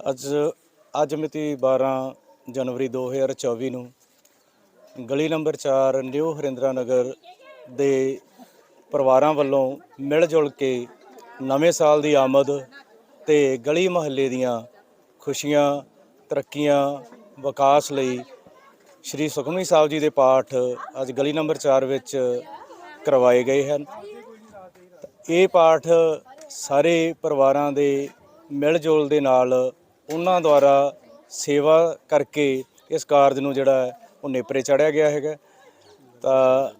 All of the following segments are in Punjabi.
ਅੱਜ ਅੱਜ ਮਿਤੀ 12 ਜਨਵਰੀ 2024 ਨੂੰ ਗਲੀ ਨੰਬਰ 4 ਨਿਊ ਹਰਿੰਦਰਾ ਨਗਰ ਦੇ ਪਰਿਵਾਰਾਂ ਵੱਲੋਂ ਮਿਲ ਜੁਲ ਕੇ ਨਵੇਂ ਸਾਲ ਦੀ ਆਮਦ ਤੇ ਗਲੀ ਮਹੱਲੇ ਦੀਆਂ ਖੁਸ਼ੀਆਂ, ਤਰੱਕੀਆਂ, ਵਿਕਾਸ ਲਈ ਸ਼੍ਰੀ ਸੁਖਮਨੀ ਸਾਹਿਬ ਜੀ ਦੇ ਪਾਠ ਅੱਜ ਗਲੀ ਨੰਬਰ 4 ਵਿੱਚ ਕਰਵਾਏ ਗਏ ਹਨ। ਇਹ ਪਾਠ ਸਾਰੇ ਪਰਿਵਾਰਾਂ ਦੇ ਮਿਲ ਜੁਲ ਦੇ ਨਾਲ ਉਹਨਾਂ ਦੁਆਰਾ ਸੇਵਾ ਕਰਕੇ ਇਸ ਕਾਰਜ ਨੂੰ ਜਿਹੜਾ ਉਹ ਨੇਪਰੇ ਚੜਿਆ ਗਿਆ ਹੈਗਾ। ਤਾਂ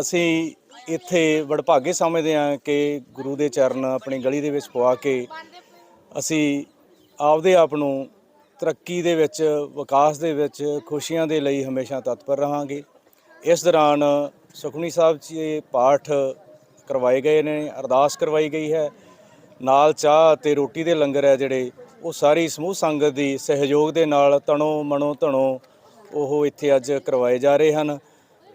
ਅਸੀਂ ਇੱਥੇ ਵਡਭਾਗੇ ਸਮਝਦੇ ਹਾਂ ਕਿ ਗੁਰੂ ਦੇ ਚਰਨ ਆਪਣੀ ਗਲੀ ਦੇ ਵਿੱਚ ਪਵਾ ਕੇ ਅਸੀਂ ਆਪਦੇ ਆਪ ਨੂੰ ਤਰੱਕੀ ਦੇ ਵਿੱਚ, ਵਿਕਾਸ ਦੇ ਵਿੱਚ ਖੁਸ਼ੀਆਂ ਦੇ ਲਈ ਹਮੇਸ਼ਾ ਤਤਪਰ ਰਹਾਂਗੇ। ਇਸ ਦੌਰਾਨ ਸੁਖਮਨੀ ਸਾਹਿਬ ਜੀ ਪਾਠ ਕਰਵਾਏ ਗਏ ਨੇ, ਅਰਦਾਸ ਕਰਵਾਈ ਗਈ ਹੈ। ਨਾਲ ਚਾਹ ਤੇ ਰੋਟੀ ਦੇ ਲੰਗਰ ਹੈ ਜਿਹੜੇ, ਉਹ ਸਾਰੀ ਸਮੂਹ ਸੰਗਤ ਦੀ ਸਹਿਯੋਗ ਦੇ ਨਾਲ ਤਣੋ ਮਣੋ ਧਣੋ ਉਹ ਇੱਥੇ ਅੱਜ ਕਰਵਾਏ ਜਾ ਰਹੇ ਹਨ।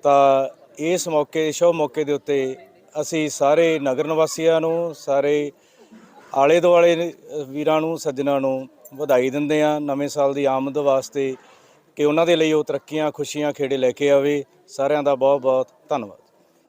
ਤਾਂ ਇਸ ਮੌਕੇ, ਸ਼ੁਭ ਮੌਕੇ ਦੇ ਉੱਤੇ ਅਸੀਂ ਸਾਰੇ ਨਗਰ ਨਿਵਾਸੀਆਂ ਨੂੰ, ਸਾਰੇ ਆਲੇ ਦੁਆਲੇ ਵੀਰਾਂ ਨੂੰ, ਸੱਜਣਾ ਨੂੰ ਵਧਾਈ ਦਿੰਦੇ ਆ ਨਵੇਂ ਸਾਲ ਦੀ ਆਮਦ ਵਾਸਤੇ ਕਿ ਉਹਨਾਂ ਦੇ ਲਈ ਉਹ ਤਰੱਕੀਆਂ, ਖੁਸ਼ੀਆਂ ਖੇੜੇ ਲੈ ਕੇ ਆਵੇ। ਸਾਰਿਆਂ ਦਾ ਬਹੁਤ ਬਹੁਤ ਧੰਨਵਾਦ।